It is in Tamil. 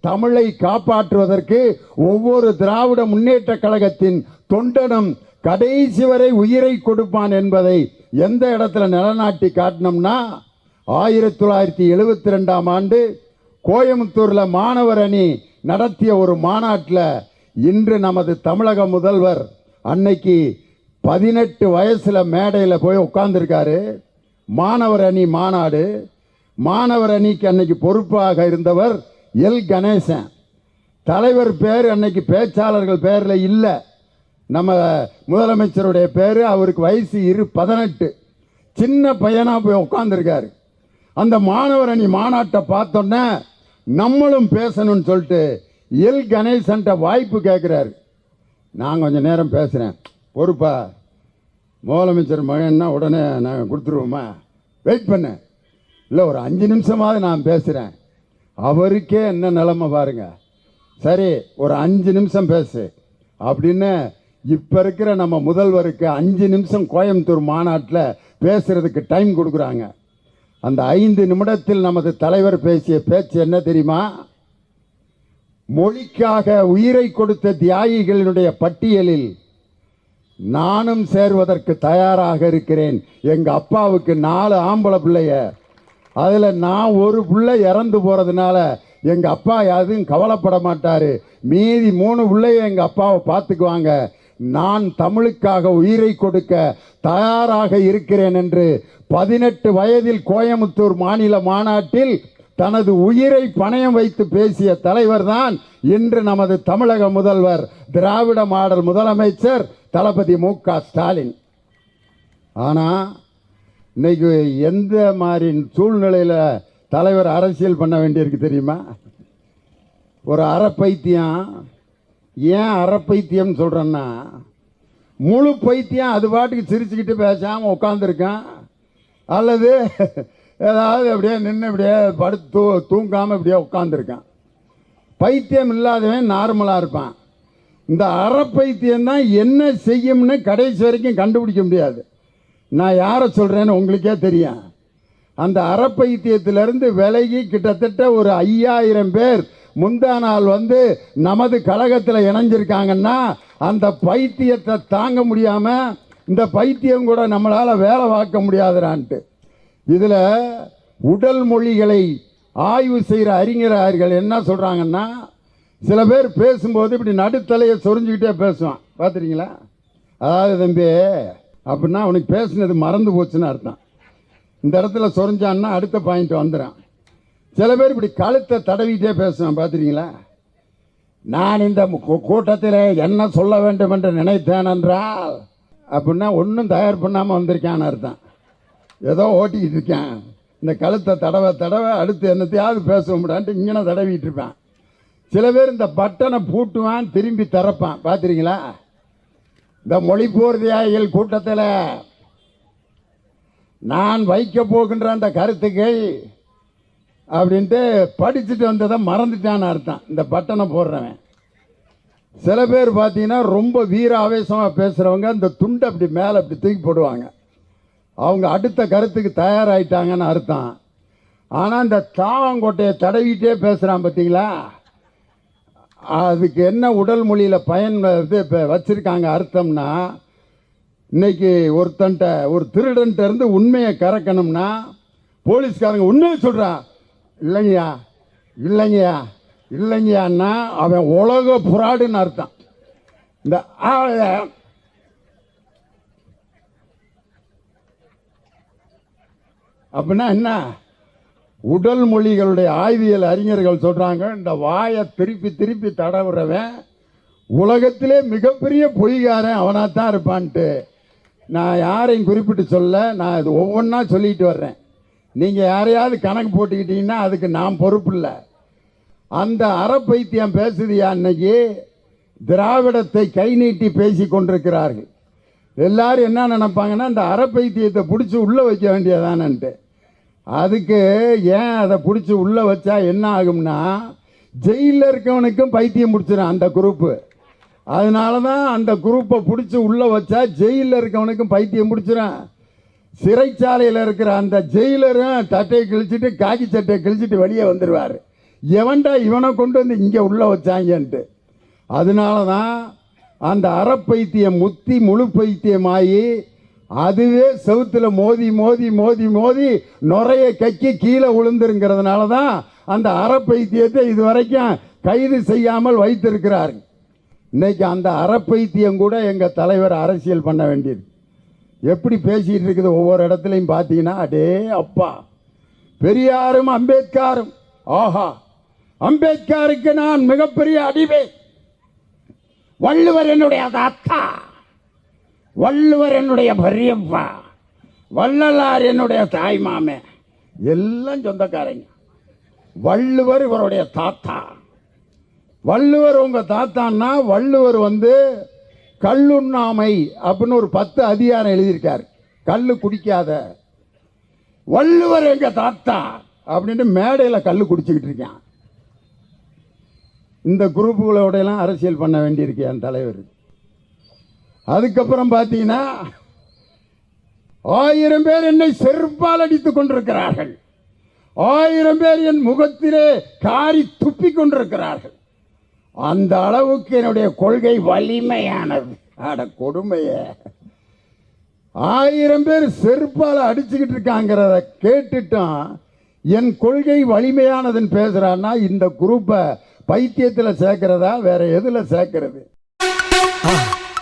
தமிழை காப்பாற்றுவதற்கு ஒவ்வொரு திராவிட முன்னேற்ற கழகத்தின் தொண்டனும் கடைசி வரை உயிரை கொடுப்பான் என்பதை எந்த இடத்துல நிலநாட்டி காட்டினோம்னா ஆயிரத்தி தொள்ளாயிரத்தி எழுபத்தி ரெண்டாம் ஆண்டு கோயம்புத்தூரில் மாணவர் அணி நடத்திய ஒரு மாநாட்டில் இன்று நமது தமிழக முதல்வர் அன்னைக்கு பதினெட்டு வயசில் மேடையில் போய் உட்கார்ந்துருக்காரு. மாணவர் அணி மாநாடு. மாணவர் அணிக்கு அன்னைக்கு பொறுப்பாக இருந்தவர் எல் கணேசன். தலைவர் பேர் அன்னைக்கு பேச்சாளர்கள் பேரில் இல்லை. நம்ம முதலமைச்சருடைய பேர் அவருக்கு வயசு இரு பதினெட்டு. சின்ன பையனாக போய் உட்காந்துருக்காரு அந்த மாணவர் அணி மாநாட்டை பார்த்தோன்னே நம்மளும் பேசணும்னு சொல்லிட்டு எல் கணேசன்ட்ட வாய்ப்பு கேட்குறாரு நான் கொஞ்சம் நேரம் பேசுகிறேன் பொறுப்பா. முதலமைச்சர் மகன்னா உடனே நாங்கள் கொடுத்துருவோமா? வெயிட் பண்ணேன் இல்லை ஒரு அஞ்சு நிமிஷமாவது நான் பேசுகிறேன் அவருக்கே என்ன நிலைமை பாருங்க. சரி ஒரு அஞ்சு நிமிஷம் பேசு. அப்படின்னு இப்போ இருக்கிற நம்ம முதல்வருக்கு அஞ்சு நிமிஷம் கோயம்புத்தூர் மாநாட்டில் பேசுறதுக்கு டைம் கொடுக்குறாங்க. அந்த ஐந்து நிமிடத்தில் நமது தலைவர் பேசிய பேச்சு என்ன தெரியுமா? மொழிக்காக உயிரை கொடுத்த தியாகிகளினுடைய பட்டியலில் நானும் சேர்வதற்கு தயாராக இருக்கிறேன். எங்க அப்பாவுக்கு நாலு ஆம்பளை பிள்ளைய அதில் நான் ஒரு பிள்ளை இறந்து போகிறதுனால எங்கள் அப்பா எதுவும் கவலைப்பட மாட்டார். மீதி மூணு பிள்ளைய எங்கள் அப்பாவை பார்த்துக்குவாங்க. நான் தமிழுக்காக உயிரை கொடுக்க தயாராக இருக்கிறேன் என்று பதினெட்டு வயதில் கோயமுத்தூர் மாநில மாநாட்டில் தனது உயிரை பணயம் வைத்து பேசிய தலைவர் தான் இன்று நமது தமிழக முதல்வர் திராவிட மாடல் முதலமைச்சர் தளபதி மு க ஸ்டாலின். ஆனால் இன்னைக்கு எந்த மாதிரி சூழ்நிலையில் தலைவர் அரசியல் பண்ண வேண்டியிருக்கு தெரியுமா? ஒரு அறப்பைத்தியம். ஏன் அறப்பைத்தியம் சொல்கிறேன்னா முழு பைத்தியம் அது பாட்டுக்கு சிரிச்சுக்கிட்டு பேசாமல் உட்காந்துருக்கான் அல்லது ஏதாவது அப்படியே நின்று அப்படியே படுத்து தூ தூங்காமல் இப்படியே உட்காந்துருக்கான் பைத்தியம் இல்லாதவன் நார்மலாக இருப்பான். இந்த அறப்பைத்தியம் தான் என்ன செய்யும்னு கடைசி வரைக்கும் கண்டுபிடிக்க முடியாது. நான் யாரை சொல்கிறேன்னு உங்களுக்கே தெரியும். அந்த அறப்பைத்தியத்திலிருந்து விலகி கிட்டத்தட்ட ஒரு ஐயாயிரம் பேர் முந்தா நாள் வந்து நமது கழகத்தில் இணைஞ்சிருக்காங்கன்னா அந்த பைத்தியத்தை தாங்க முடியாமல் இந்த பைத்தியம் கூட நம்மளால் வேலை பார்க்க முடியாதுறான்ட்டு. இதில் உடல் மொழிகளை ஆய்வு செய்கிற அறிஞர்கள் என்ன சொல்கிறாங்கன்னா சில பேர் பேசும்போது இப்படி நடுத்தலையை சொரிஞ்சுக்கிட்டே பேசுவான். பார்த்துறீங்களா அதாவது தம்பி அப்படின்னா அவனுக்கு பேசினது மறந்து போச்சுன்னு அர்த்தம். இந்த இடத்துல சொரிஞ்சான்னா அடுத்த பாயிண்ட் வந்துடும் சில பேர் இப்படி கழுத்தை தடவிட்டே பேசுவேன் பார்த்துருக்கீங்களா நான் இந்த கூட்டத்தில் என்ன சொல்ல வேண்டும் என்று நினைத்தேன் என்றால் அப்படின்னா ஒன்றும் தயார் பண்ணாமல் வந்திருக்கான்னு அர்த்தம். ஏதோ ஓட்டிக்கிட்டு இருக்கேன். இந்த கழுத்தை தடவை தடவை அடுத்து என்னத்தையாவது பேச முடியான்ட்டு இங்கே தடவிட்டு இருப்பேன். சில பேர் இந்த பட்டனை பூட்டுவான் திரும்பி திறப்பான். பார்த்துறீங்களா இந்த மொழிப்போர் தியாகிகள் கூட்டத்தில் நான் வைக்க போகின்ற அந்த கருத்துக்கள் அப்படின்ட்டு படிச்சுட்டு வந்ததை மறந்துட்டான்னு அர்த்தம். இந்த பட்டனை போடுறவன். சில பேர் பார்த்தீங்கன்னா ரொம்ப வீர ஆவேசமாக பேசுகிறவங்க இந்த துண்டை அப்படி மேலே அப்படி தூக்கி போடுவாங்க. அவங்க அடுத்த கருத்துக்கு தயாராகிட்டாங்கன்னு அர்த்தம். ஆனால் இந்த தாவங்கோட்டையை தடவிட்டே பேசுகிறான் பார்த்தீங்களா? அதுக்கு என்ன உடல் மொழியில் பயன் இது இப்போ வச்சுருக்காங்க அர்த்தம்னா இன்னைக்கு ஒருத்தன்ட்ட ஒரு திருடன்ட்ட இருந்து உண்மையை கறக்கணும்னா போலீஸ்காரங்க உண்மையை சொல்கிறான் இல்லைங்கய்யா இல்லைங்கய்யா இல்லைங்கய்யான்னா அவன் உலக புறாடுன்னு அர்த்தம். இந்த ஆ- அப்படின்னா என்ன? உடல் மொழிகளுடைய ஆய்வியல் அறிஞர்கள் சொல்றாங்க இந்த வாயை திருப்பி திருப்பி தடவுறவன் உலகத்திலே மிகப்பெரிய பொய்காரன் அவனாக தான் இருப்பான்ட்டு. நான் யாரையும் குறிப்பிட்டு சொல்ல நான் இது ஒவ்வொன்றா சொல்லிட்டு வர்றேன். நீங்கள் யாரையாவது கணக்கு போட்டுக்கிட்டீங்கன்னா அதுக்கு நான் பொறுப்பு இல்லை. அந்த அறப்பைத்தியம் பேசுதியா அன்னைக்கு? திராவிடத்தை கை நீட்டி பேசி கொண்டிருக்கிறார்கள். எல்லாரும் என்ன நினைப்பாங்கன்னா இந்த அறப்பைத்தியத்தை பிடிச்சி உள்ளே வைக்க வேண்டியதானன்ட்டு அதுக்கு ஏன் அதை பிடிச்சி உள்ளே வச்சா என்ன ஆகும்னா ஜெயிலில் இருக்கவனுக்கும் பைத்தியம் பிடிச்சிடும் அந்த குரூப்பு. அதனால தான் அந்த குரூப்பை பிடிச்சி உள்ளே வச்சா ஜெயிலில் இருக்கவனுக்கும் பைத்தியம் பிடிச்சிடும் சிறைச்சாலையில் இருக்கிற அந்த ஜெயிலரும் சட்டையை கிழிச்சிட்டு காக்கி சட்டையை கிழிச்சிட்டு வெளியே வந்துடுவார் எவன்டா இவனை கொண்டு வந்து இங்கே உள்ளே வச்சாங்கன்ட்டு. அதனால தான் அந்த அறப்பைத்தியம் முத்தி முழு பைத்தியமாகி அதுவே செவுத்துல மோதி மோதி மோதி மோதி நுரைய கக்கி கீழே விழுந்துருங்கிறதுனால தான் அந்த அறப்பைத்தியத்தை இது வரைக்கும் கைது செய்யாமல் வைத்திருக்கிறார். இன்னைக்கு அந்த அறப்பைத்தியம் கூட எங்கள் தலைவர் அரசியல் பண்ண வேண்டியது. எப்படி பேசிகிட்டு இருக்குது ஒவ்வொரு இடத்துலையும் பார்த்தீங்கன்னா அடே அப்பா பெரியாரும் அம்பேத்கரும். ஆஹா அம்பேத்கருக்கு நான் மிகப்பெரிய அடிமை. வள்ளுவர் என்னுடைய அத்தா வள்ளுவர் என்னுடைய பெரியப்பா வள்ளலார் என்னுடைய தாய் மாமே. எல்லாம் சொந்தக்காரங்க. வள்ளுவர் இவருடைய தாத்தா. வள்ளுவர் உங்க தாத்தான்னா வள்ளுவர் வந்து கல்லுண்ணாமை அப்படின்னு ஒரு பத்து அதிகாரம் எழுதியிருக்கார். கல் குடிக்காத. வள்ளுவர் எங்க தாத்தா அப்படின்ட்டு மேடையில் கல் குடிச்சுக்கிட்டு இருக்கான். இந்த குரூப்புகளோடையெல்லாம் அரசியல் பண்ண வேண்டியிருக்கு என் தலைவர். அதுக்கப்புறம் பார்த்தீங்கன்னா ஆயிரம் பேர் என்னை செருப்பால் அடித்துக் கொண்டிருக்கிறார்கள். ஆயிரம் பேர் என் முகத்திலே காரி துப்பிக் கொண்டிருக்கிறார்கள். அந்த அளவுக்கு என்னுடைய கொள்கை வலிமையானது. ஆட கொடுமைய. ஆயிரம் பேர் செருப்பால் அடிச்சுக்கிட்டு இருக்காங்கிறத கேட்டுட்டான் என் கொள்கை வலிமையானதுன்னு பேசுறான்னா இந்த குரூப்பை பைத்தியத்தில் சேர்க்கிறதா வேற எதில் சேர்க்கிறது?